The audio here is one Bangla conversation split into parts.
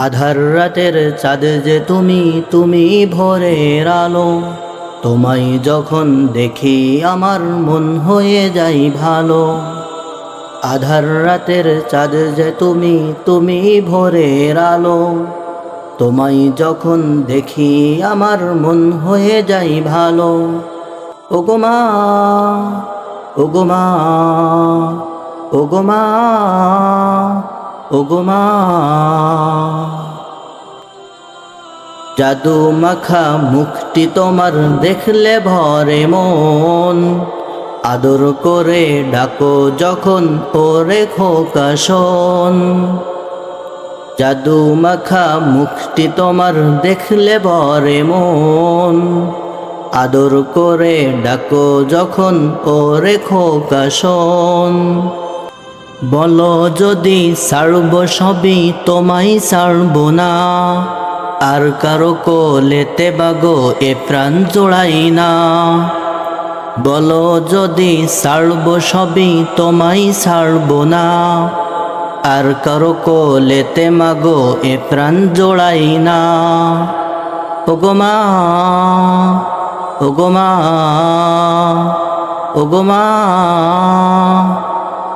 আধার রাতের চাঁদ যে তুমি তুমি ভোরের আলো। তোমায় যখন দেখি আমার মন হয়ে যাই ভালো। আধার রাতের চাঁদ যে তুমি তুমি ভোরের আলো। তোমায় যখন দেখি আমার মন হয়ে যাই ভালো। ওগো মা, ওগো মা ওগো মা। ওগো মা জাদু মাখা মুখটি তোমার দেখলে ভরে মন। আদর করে ডাকো যখন ওরে খোকা শোন। জাদু মাখা মুখটি তোমার দেখলে ভরে মন। আদর করে ডাকো যখন ওরে খোকা শোন। বলো যদি সারব সবই তোমায় সারব না, আর কারও কোলেতে বাগো এ প্রাণ জোড়াই না। বলো যদি সারব সবই তোমায় সারব না, আর কারও কোলেতে মাগো এ প্রাণ জোড়াই না। ওগো মা, ওগো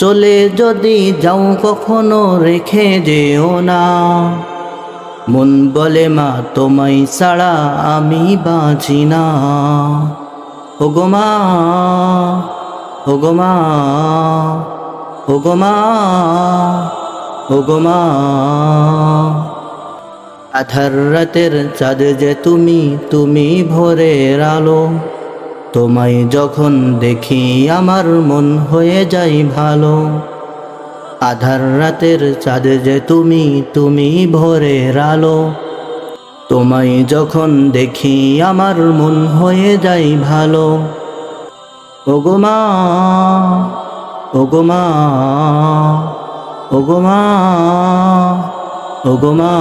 চলে যদি যাও কখনো রেখে যেও না। মন বলে, মা, তোমায় ছাড়া আমি বাঁচি না। ওগো মা ওগো মা ওগো মা ওগো মা। আধার রাতের চাঁদ যে তুমি তুমি ভোরের আলো। তোমায় যখন দেখি আমার মন হয়ে যাই ভালো। আধার রাতের চাঁদ যে তুমি তুমি ভোরের আলো। তোমায় যখন দেখি আমার মন হয়ে যাই ভালো। ওগো মা ওগো মা ওগো মা ওগো মা।